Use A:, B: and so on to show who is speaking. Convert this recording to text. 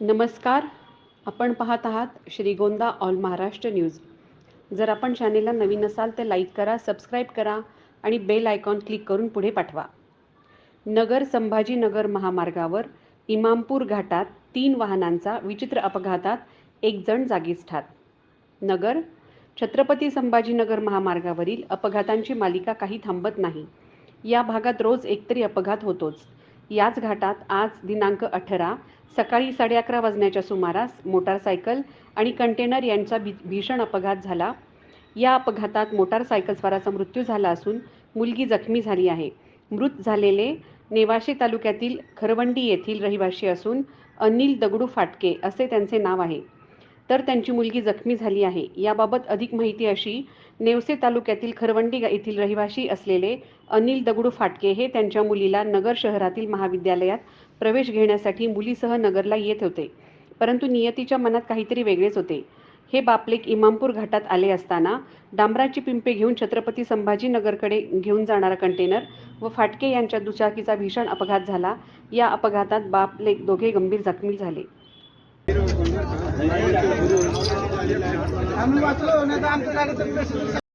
A: नमस्कार. आपण पाहत आहात श्रीगोंदा ऑल महाराष्ट्र न्यूज. जर आपण चॅनेलला नवीन असाल तर लाईक करा सबस्क्राईब करा आणि बेल आयकॉन क्लिक करून पुढे पाठवा. नगर संभाजीनगर महामार्गावर इमामपूर घाटात तीन वाहनांचा विचित्र अपघातात एक जण जागीच ठार. नगर छत्रपती संभाजीनगर महामार्गावरील अपघातांची मालिका काही थांबत नाही. या भागात रोज एकतरी अपघात होतोच. याच घाटात आज दिनांक अठरा सकाळी साडे अकरा वाजण्याच्या सुमारास मोटारसायकल आणि कंटेनर यांचा भी भीषण अपघात झाला. या अपघातात मोटारसायकलस्वाराचा मृत्यू झाला असून मुलगी जखमी झाली आहे. मृत झालेले नेवाशी तालुक्यातील खरवंडी येथील रहिवाशी असून अनिल दगडू फाटके असे त्यांचे नाव आहे. तर त्यांची मुलगी जखमी झाली आहे. याबाबत अधिक माहिती अशी नेवसे तालुक्यातील खरवंडी गा- येथील रहिवासी असलेले अनिल दगडू फाटके हे त्यांच्या मुलीला नगर शहरातील महाविद्यालयात प्रवेश घेण्यासाठी मुलीसह नगरला येत होते. परंतु नियतीच्या मनात काहीतरी वेगळेच होते. हे बापलेक इमामपूर घाटात आले असताना डांबराची पिंपे घेऊन छत्रपती संभाजीनगरकडे घेऊन जाणारा कंटेनर व फाटके यांच्या दुचाकीचा भीषण अपघात झाला. या अपघातात बापलेक दोघे गंभीर जखमी झाले.
B: आम्ही वाचलो नाही तर आमच्या जागेचं